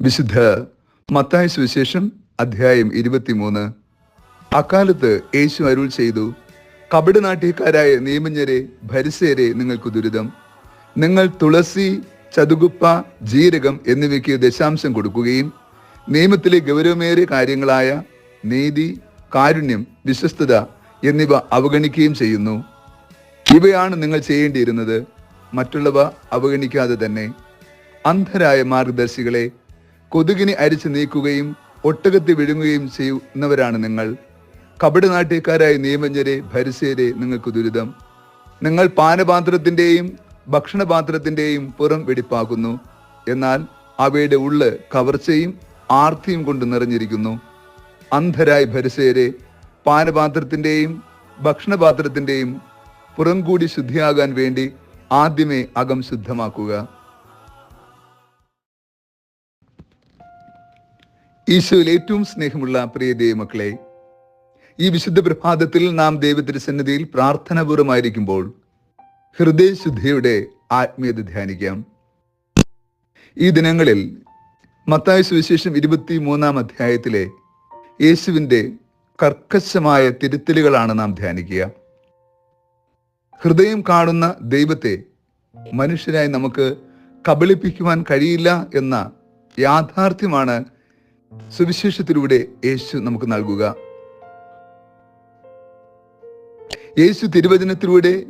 വിശുദ്ധ മത്തായ സുവിശേഷം അധ്യായം ഇരുപത്തിമൂന്ന്. അക്കാലത്ത് യേശു അരുൾ ചെയ്തു കപടനാട്യക്കാരായ നിയമജ്ഞരെ ഭരിസേരെ നിങ്ങൾക്ക് ദുരിതം. നിങ്ങൾ തുളസി ചതുകുപ്പ ജീരകം എന്നിവയ്ക്ക് ദശാംശം കൊടുക്കുകയും നിയമത്തിലെ ഗൗരവമേറിയ കാര്യങ്ങളായ നീതി കാരുണ്യം വിശ്വസ്തത എന്നിവ അവഗണിക്കുകയും ചെയ്യുന്നു. ഇവയാണ് നിങ്ങൾ ചെയ്യേണ്ടിയിരുന്നത്. മറ്റുള്ളവ അവഗണിക്കാതെ തന്നെ അന്ധരായ മാർഗദർശികളെ കൊതുകിനെ അരിച്ചു നീക്കുകയും ഒട്ടകത്തി വിഴുങ്ങുകയും ചെയ്യുന്നവരാണ് നിങ്ങൾ. കപടനാട്യക്കാരായ നിയമജ്ഞരെ ഭരിശേരെ നിങ്ങൾക്ക് ദുരിതം. നിങ്ങൾ പാനപാത്രത്തിന്റെയും ഭക്ഷണപാത്രത്തിന്റെയും പുറം വെടിപ്പാക്കുന്നു. എന്നാൽ അവയുടെ ഉള്ള് കവർച്ചയും ആർത്തിയും കൊണ്ട് നിറഞ്ഞിരിക്കുന്നു. അന്ധരായി ഭരിശേരെ പാനപാത്രത്തിന്റെയും ഭക്ഷണപാത്രത്തിന്റെയും പുറം കൂടി ശുദ്ധിയാകാൻ വേണ്ടി ആദ്യമേ അകം ശുദ്ധമാക്കുക. ഈശോയിൽ ഏറ്റവും സ്നേഹമുള്ള പ്രിയ ദൈവമക്കളെ ഈ വിശുദ്ധ പ്രഭാതത്തിൽ നാം ദൈവത്തിന്റെ സന്നിധിയിൽ പ്രാർത്ഥനാപൂർവമായിരിക്കുമ്പോൾ ഹൃദയശുദ്ധിയുടെ ആത്മീയത ധ്യാനിക്കാം. ഈ ദിനങ്ങളിൽ മത്തായ സുവിശേഷം ഇരുപത്തി മൂന്നാം അധ്യായത്തിലെ യേശുവിന്റെ കർക്കശമായ തിരുത്തലുകളാണ് നാം ധ്യാനിക്കുക. ഹൃദയം കാണുന്ന ദൈവത്തെ മനുഷ്യരായി നമുക്ക് കബളിപ്പിക്കുവാൻ കഴിയില്ല എന്ന യാഥാർത്ഥ്യമാണ് സുവിശേഷത്തിലൂടെ യേശു നമുക്ക് നൽകുക. യേശു തിരുവചനത്തിലൂടെ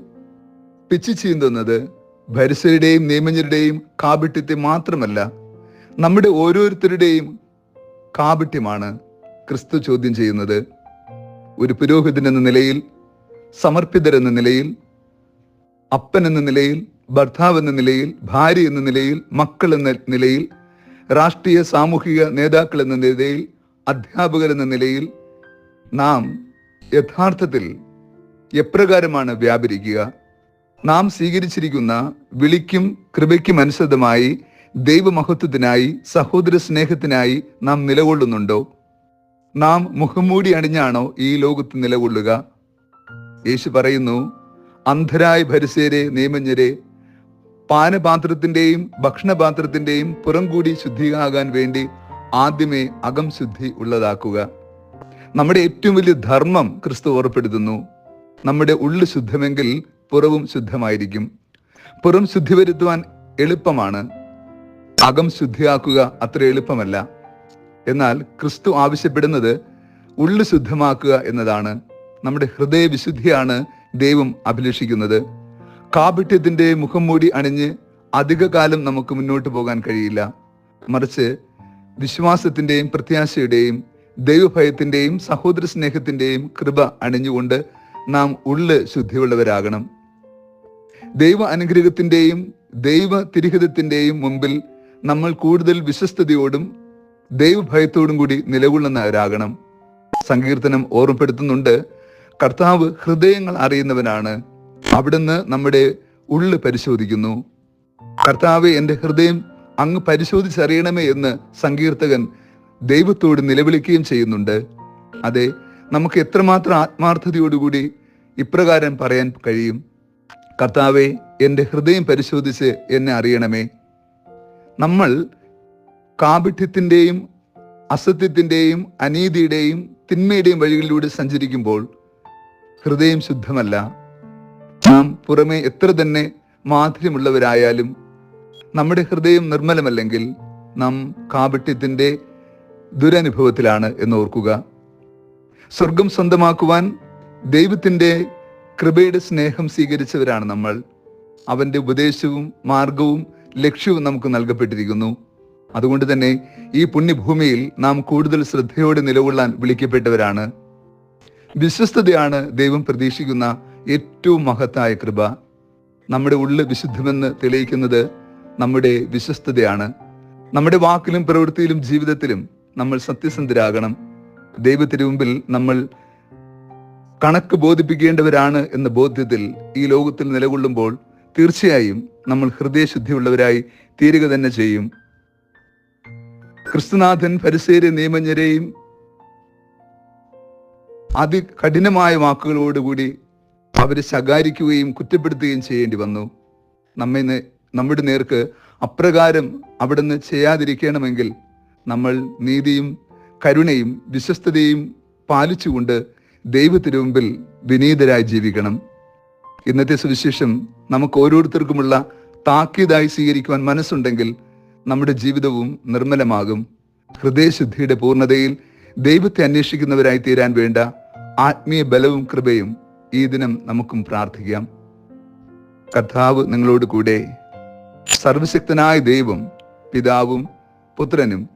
പിച്ചു ചീന്തുന്നത് ഭരിസരുടെയും നിയമജ്ഞരുടെയും കാപിട്യത്തെ മാത്രമല്ല നമ്മുടെ ഓരോരുത്തരുടെയും കാപിട്യമാണ് ക്രിസ്തു ചോദ്യം ചെയ്യുന്നത്. ഒരു പുരോഹിതൻ എന്ന നിലയിൽ സമർപ്പിതർ എന്ന നിലയിൽ അപ്പൻ എന്ന നിലയിൽ ഭർത്താവ് എന്ന നിലയിൽ ഭാര്യ എന്ന നിലയിൽ മക്കൾ എന്ന നിലയിൽ രാഷ്ട്രീയ സാമൂഹിക നേതാക്കൾ എന്ന നിലയിൽ അധ്യാപകർ എന്ന നിലയിൽ നാം യഥാർത്ഥത്തിൽ എപ്രകാരമാണ് വ്യാപരിക്കുക? നാം സ്വീകരിച്ചിരിക്കുന്ന വിളിക്കും കൃപയ്ക്കും അനുസൃതമായി ദൈവമഹത്വത്തിനായി സഹോദര സ്നേഹത്തിനായി നാം നിലകൊള്ളുന്നുണ്ടോ? നാം മുഖംമൂടി അണിഞ്ഞാണോ ഈ ലോകത്ത് നിലകൊള്ളുക? യേശു പറയുന്നു അന്ധരായ ഭരിസേരെ നിയമജ്ഞരെ പാനപാത്രത്തിന്റെയും ഭക്ഷണപാത്രത്തിന്റെയും പുറം കൂടി ശുദ്ധിയാകാൻ വേണ്ടി ആദ്യമേ അകം ശുദ്ധി ഉള്ളതാക്കുക. നമ്മുടെ ഏറ്റവും വലിയ ധർമ്മം ക്രിസ്തു ഓർപ്പെടുത്തുന്നു നമ്മുടെ ഉള്ളു ശുദ്ധമെങ്കിൽ പുറവും ശുദ്ധമായിരിക്കും. പുറം ശുദ്ധി വരുത്തുവാൻ എളുപ്പമാണ്. അകം ശുദ്ധിയാക്കുക അത്ര എളുപ്പമല്ല. എന്നാൽ ക്രിസ്തു ആവശ്യപ്പെടുന്നത് ഉള്ളു ശുദ്ധമാക്കുക എന്നതാണ്. നമ്മുടെ ഹൃദയവിശുദ്ധിയാണ് ദൈവം അഭിലഷിക്കുന്നത്. കാപട്യത്തിന്റെ മുഖം മൂടി അണിഞ്ഞ് അധികകാലം നമുക്ക് മുന്നോട്ട് പോകാൻ കഴിയില്ല. മറിച്ച് വിശ്വാസത്തിന്റെയും പ്രത്യാശയുടെയും ദൈവഭയത്തിന്റെയും സഹോദര സ്നേഹത്തിന്റെയും കൃപ അണിഞ്ഞുകൊണ്ട് നാം ഉള്ള് ശുദ്ധിയുള്ളവരാകണം. ദൈവ അനുഗ്രഹത്തിന്റെയും ദൈവ തിരിഹിതത്തിന്റെയും മുമ്പിൽ നമ്മൾ കൂടുതൽ വിശ്വസ്തയോടും ദൈവഭയത്തോടും കൂടി നിലകൊള്ളുന്നവരാകണം. സങ്കീർത്തനം ഓർമ്മപ്പെടുത്തുന്നുണ്ട് കർത്താവ് ഹൃദയങ്ങൾ അറിയുന്നവനാണ് അവിടുന്ന് നമ്മുടെ ഉള്ളു പരിശോധിക്കുന്നു. കർത്താവ് എന്റെ ഹൃദയം അങ്ങ് പരിശോധിച്ചറിയണമേ എന്ന് സങ്കീർത്തകൻ ദൈവത്തോട് നിലവിളിക്കുകയും ചെയ്യുന്നുണ്ട്. അതെ നമുക്ക് എത്രമാത്രം ആത്മാർത്ഥതയോടുകൂടി ഇപ്രകാരം പറയാൻ കഴിയും? കർത്താവെ എന്റെ ഹൃദയം പരിശോധിച്ച് എന്നെ അറിയണമേ. നമ്മൾ കാപിഠ്യത്തിന്റെയും അസത്യത്തിന്റെയും അനീതിയുടെയും തിന്മയുടെയും വഴികളിലൂടെ സഞ്ചരിക്കുമ്പോൾ ഹൃദയം ശുദ്ധമല്ല. നാം പുറമെ എത്ര തന്നെ മാധുര്യമുള്ളവരായാലും നമ്മുടെ ഹൃദയം നിർമ്മലമല്ലെങ്കിൽ നാം കാപിഠ്യത്തിന്റെ ദുരനുഭവത്തിലാണ് എന്ന് ഓർക്കുക. സ്വർഗം സ്വന്തമാക്കുവാൻ ദൈവത്തിന്റെ കൃപയുടെ സ്നേഹം സ്വീകരിച്ചവരാണ് നമ്മൾ. അവന്റെ ഉപദേശവും മാർഗവും ലക്ഷ്യവും നമുക്ക് നൽകപ്പെട്ടിരിക്കുന്നു. അതുകൊണ്ട് തന്നെ ഈ പുണ്യഭൂമിയിൽ നാം കൂടുതൽ ശ്രദ്ധയോടെ നിലകൊള്ളാൻ വിളിക്കപ്പെട്ടവരാണ്. വിശ്വസ്തതയാണ് ദൈവം പ്രതീക്ഷിക്കുന്ന ഏറ്റവും മഹത്തായ കൃപ. നമ്മുടെ ഉള്ള് വിശുദ്ധമെന്ന് തെളിയിക്കുന്നത് നമ്മുടെ വിശ്വസ്തതയാണ്. നമ്മുടെ വാക്കിലും പ്രവൃത്തിയിലും ജീവിതത്തിലും നമ്മൾ സത്യസന്ധരാകണം. ദൈവത്തിന് മുമ്പിൽ നമ്മൾ കണക്ക് ബോധിപ്പിക്കേണ്ടവരാണ് എന്ന ബോധ്യത്തിൽ ഈ ലോകത്തിൽ നിലകൊള്ളുമ്പോൾ തീർച്ചയായും നമ്മൾ ഹൃദയശുദ്ധിയുള്ളവരായി തീരുക തന്നെ ചെയ്യും. ക്രിസ്തുനാഥൻ പരിസേരെ നിയമജ്ഞരെയും അതികഠിനമായ വാക്കുകളോടുകൂടി അവരെ ശകാരിക്കുകയും കുറ്റപ്പെടുത്തുകയും ചെയ്യേണ്ടി വന്നു. നമ്മെ നമ്മുടെ നേർക്ക് അപ്രകാരം അവിടുന്ന് ചെയ്യാതിരിക്കണമെങ്കിൽ നമ്മൾ നീതിയും കരുണയും വിശ്വസ്തതയും പാലിച്ചുകൊണ്ട് ദൈവത്തിനു മുമ്പിൽ വിനീതരായി ജീവിക്കണം. ഇന്നത്തെ സുവിശേഷം നമുക്ക് ഓരോരുത്തർക്കുമുള്ള താക്കീതായി സ്വീകരിക്കുവാൻ മനസ്സുണ്ടെങ്കിൽ നമ്മുടെ ജീവിതവും നിർമ്മലമാകും. ഹൃദയശുദ്ധിയുടെ പൂർണതയിൽ ദൈവത്തെ അന്വേഷിക്കുന്നവരായി തീരാൻ വേണ്ട ആത്മീയ ബലവും കൃപയും ഈ ദിനം നമുക്കും പ്രാർത്ഥിക്കാം. കർത്താവ് നിങ്ങളോട് കൂടെ സർവശക്തനായ ദൈവം പിതാവും പുത്രനും